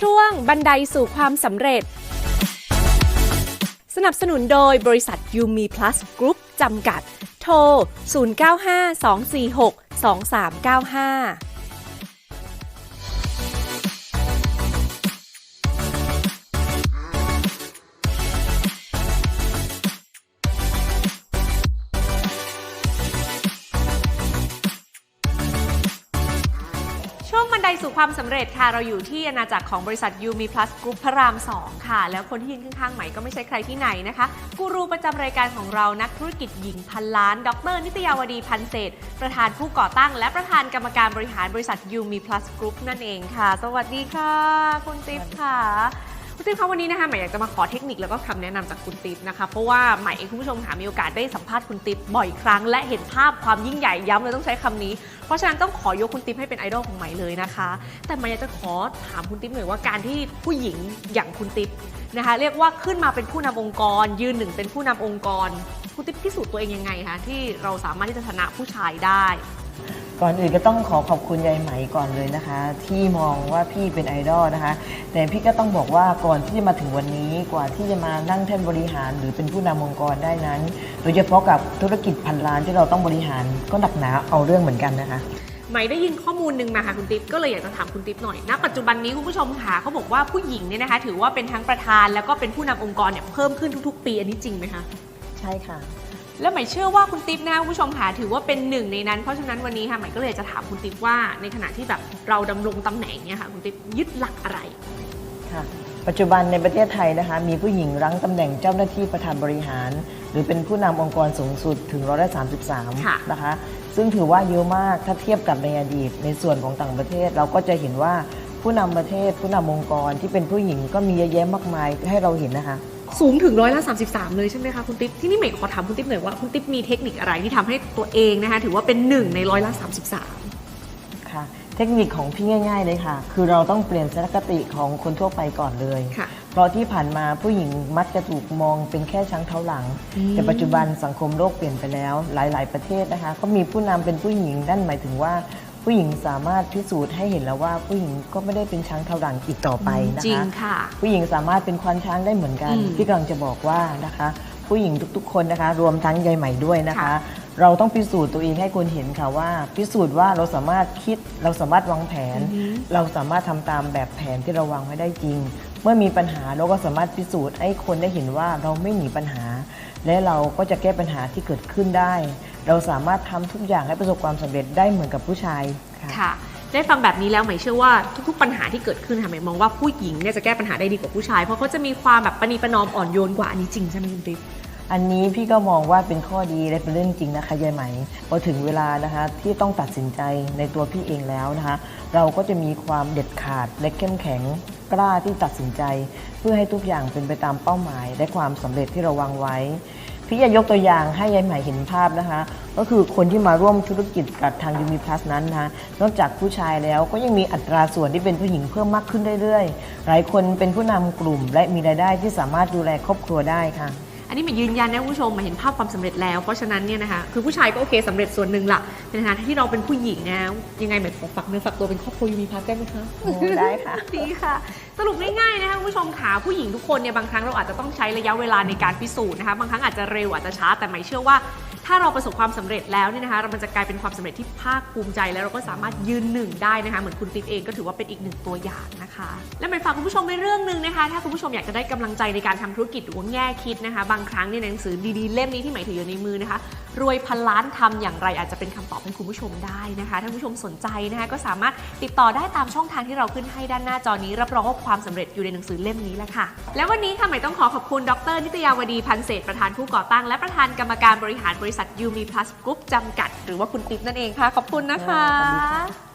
ช่วงบันไดสู่ความสำเร็จ สนับสนุนโดยบริษัทยูมีพลัสกรุ๊ปจำกัด โทร 095 246 2395 บันไดสู่ความสำเร็จค่ะ เราอยู่ที่อาณาจักรของบริษัทยูมีพลัสกรุ๊ปพระราม 2 ค่ะ แล้วคนที่ยืนข้างๆใหม่ก็ไม่ใช่ใครที่ไหนนะคะ กูรูประจำรายการของเรานักธุรกิจหญิงพันล้าน ดร นิตยาวดีพันเศษ ประธานผู้ก่อตั้ง และประธานกรรมการบริหารบริษัทยูมีพลัสกรุ๊ปนั่นเองค่ะ สวัสดีค่ะ คุณติ๊บค่ะ คุณติ๊บคะวันนี้นะคะใหม่อยากจะมาขอเทคนิคแล้วก็คำแนะนำจากคุณติ๊บนะคะ เพราะว่าใหม่เองคุณผู้ชมค่ะมีโอกาสได้สัมภาษณ์คุณติ๊บบ่อยครั้ง และเห็นภาพความยิ่งใหญ่ย้ำเลยต้องใช้คำนี้ เพราะฉะนั้นต้องขอยกคุณติ๊บให้เป็นไอดอลของใหม่เลยนะคะ แต่ใหม่อยากจะขอถามคุณติ๊บหน่อยว่าการที่ผู้หญิงอย่างคุณติ๊บนะคะเรียกว่าขึ้นมาเป็นผู้นำองค์กร ยืนหนึ่งเป็นผู้นำองค์กร คุณติ๊บพิสูจน์ตัวเองยังไงคะที่เราสามารถที่จะชนะผู้ชายได้ ก่อนอื่นก็ต้องขอขอบคุณยายไหมก่อนเลยนะคะ ที่มองว่าพี่เป็นไอดอลนะคะ แต่พี่ก็ต้องบอกว่าก่อนที่จะมาถึงวันนี้กว่าที่จะมานั่งแท่นบริหาร หรือเป็นผู้นำองค์กรได้นั้น โดยเฉพาะกับธุรกิจพันล้านที่เราต้องบริหารก็หนักหนาเอาเรื่องเหมือนกันนะคะใหม่ได้ยินข้อมูลหนึ่งมาค่ะคุณติ๊บก็เลยอยากจะถามคุณติ๊บหน่อยณปัจจุบันนี้คุณผู้ชมค่ะเขาบอกว่าผู้หญิงเนี่ยนะคะ ถือว่าเป็นทั้งประธานแล้วก็เป็นผู้นำองค์กรเนี่ยเพิ่มขึ้นทุก ๆ ปีอันนี้จริงไหมคะใช่ค่ะ แล้วใหม่เชื่อว่าคุณติ๊บนะคุณผู้ชมค่ะถือว่าเป็นหนึ่งในนั้น เพราะฉะนั้นวันนี้ค่ะใหม่ก็เลยจะถามคุณติ๊บว่าในขณะที่แบบเราดำรงตำแหน่งเนี่ยค่ะคุณติ๊บยึดหลักอะไรค่ะปัจจุบันในประเทศไทยนะคะมีผู้หญิงรั้งตำแหน่งเจ้าหน้าที่ประธานบริหาร หรือเป็นผู้นำองค์กรสูงสุดถึงร้อยละค่ะ33นะคะซึ่งถือว่าเยอะมากถ้าเทียบกับในอดีต ในส่วนของต่างประเทศเราก็จะเห็นว่าผู้นำประเทศผู้นำองค์กรที่เป็นผู้หญิงก็มีเยอะแยะมากมายให้เราเห็นนะคะ สูงถึงร้อยละ 33 เลยใช่ไหมคะคุณติ๊บที่นี่ใหม่ขอถามคุณติ๊บหน่อยว่าคุณติ๊บมีเทคนิคอะไรที่ทำให้ตัวเองนะคะถือว่าเป็นหนึ่งในร้อยละ 33 ค่ะ เทคนิคของพี่ง่าย ๆ เลยค่ะ คือเราต้องเปลี่ยนทัศนคติของคนทั่วไปก่อนเลยค่ะเพราะที่ผ่านมาผู้หญิงมักจะถูกมองเป็นแค่ช้างเท้าหลังอืมแต่ปัจจุบันสังคมโลกเปลี่ยนไปแล้ว หลาย ๆ ประเทศนะคะ ก็มีผู้นำเป็นผู้หญิงนั่นหมายถึงว่า ผู้หญิงสามารถพิสูจน์ให้เห็นแล้วว่าผู้หญิงก็ไม่ได้เป็นช้างเท้าหลังอีกต่อไปนะจริงคะค่ะ ผู้หญิงสามารถเป็นควานช้างได้เหมือนกันอืมพี่กำลังจะบอกว่านะคะ ผู้หญิงทุกๆ คนนะคะ รวมทั้งยายใหม่ด้วยนะคะค่ะเราต้องพิสูจน์ตัวเองให้คนเห็นค่ะว่า พิสูจน์ว่าเราสามารถคิดเราสามารถวางแผนอือหือเราสามารถทำตามแบบแผนที่เราวางไว้ได้จริง เมื่อมีปัญหาเราก็สามารถพิสูจน์ให้คนได้เห็นว่าเราไม่หนีปัญหา และเราก็จะแก้ปัญหาที่เกิดขึ้นได้ เราสามารถทำทุกอย่างให้ประสบความสำเร็จได้เหมือนกับผู้ชายค่ะค่ะได้ฟังแบบนี้แล้วใหม่เชื่อว่าทุกๆปัญหาที่เกิดขึ้นค่ะใหม่มองว่าผู้หญิงเนี่ยจะแก้ปัญหาได้ดีกว่าผู้ชาย เพราะเขาจะมีความแบบประนีประนอมอ่อนโยนกว่าอันนี้จริงใช่ไหมคุณติ๊บอันนี้พี่ก็มองว่าเป็นข้อดีและเป็นเรื่องจริงนะคะยายไหมพอถึงเวลานะคะที่ต้องตัดสินใจในตัวพี่เองแล้วนะคะ เราก็จะมีความเด็ดขาดและเข้มแข็ง กล้าที่ตัดสินใจ เพื่อให้ทุกอย่างเป็นไปตามเป้าหมาย และความสำเร็จที่เราวางไว้ พี่จะยกตัวอย่างให้ยายใหม่เห็นภาพนะคะ ก็คือคนที่มาร่วมธุรกิจกับทางยูมีพลัสนั้นนะคะนอกจากผู้ชายแล้วก็ยังมีอัตราส่วนที่เป็นผู้หญิงเพิ่มมากขึ้นเรื่อยๆ หลายคนเป็นผู้นำกลุ่ม และมีรายได้ที่สามารถดูแลครอบครัวได้ค่ะ นนี้หมายยืนยันนะคุณผู้ชมหมายเห็นภาพความสำเร็จแล้ว เพราะฉะนั้นเนี่ยนะคะคือผู้ชายก็โอเคสำเร็จส่วนหนึ่งละในฐานะที่เราเป็นผู้หญิงนะยังไงหมายขอฝากเนื้อฝากตัวเป็นครอบครัวยูมีพัทได้ไหมคะโอ้ได้ค่ะดีค่ะ สรุปง่ายๆนะคะคุณผู้ชมขาผู้หญิงทุกคนเนี่ยบางครั้งเราอาจจะต้องใช้ระยะเวลาในการพิสูจน์นะคะบางครั้งอาจจะเร็วอาจจะช้าแต่หมายเชื่อว่า ถ้าเราประสบความสำเร็จแล้วเนี่ยนะคะมันจะกลายเป็นความสำเร็จที่ภาคภูมิใจ แล้วเราก็สามารถยืนหนึ่งได้นะคะเหมือนคุณติ๊กเองก็ถือว่าเป็นอีกหนึ่งตัวอย่างนะคะ และไปฝากคุณผู้ชมไปเรื่องหนึ่งนะคะ ถ้าคุณผู้ชมอยากจะได้กำลังใจในการทำธุรกิจหรือว่าแง่คิดนะคะ บางครั้งเนี่ยหนังสือดีๆเล่มนี้ที่หมายถืออยู่ในมือนะคะ รวยพันล้านทำอย่างไรอาจจะเป็นคำตอบให้คุณผู้ชมได้นะคะถ้าคุณผู้ชมสนใจนะคะก็สามารถติดต่อได้ตามช่องทางที่เราขึ้นให้ด้านหน้าจอนี้ รับรองว่าความสำเร็จอยู่ในหนังสือเล่มนี้แหละค่ะ และวันนี้ค่ะหมายต้องขอขอบคุณดร นิตยาวดีพันเศษประธานผู้ก่อตั้ง และประธานกรรมการบริหารบริษัทยูมีพลัสกรุ๊ปจำกัด หรือว่าคุณติ๊บนั่นเองค่ะ ขอบคุณนะคะสวัสดีค่ะ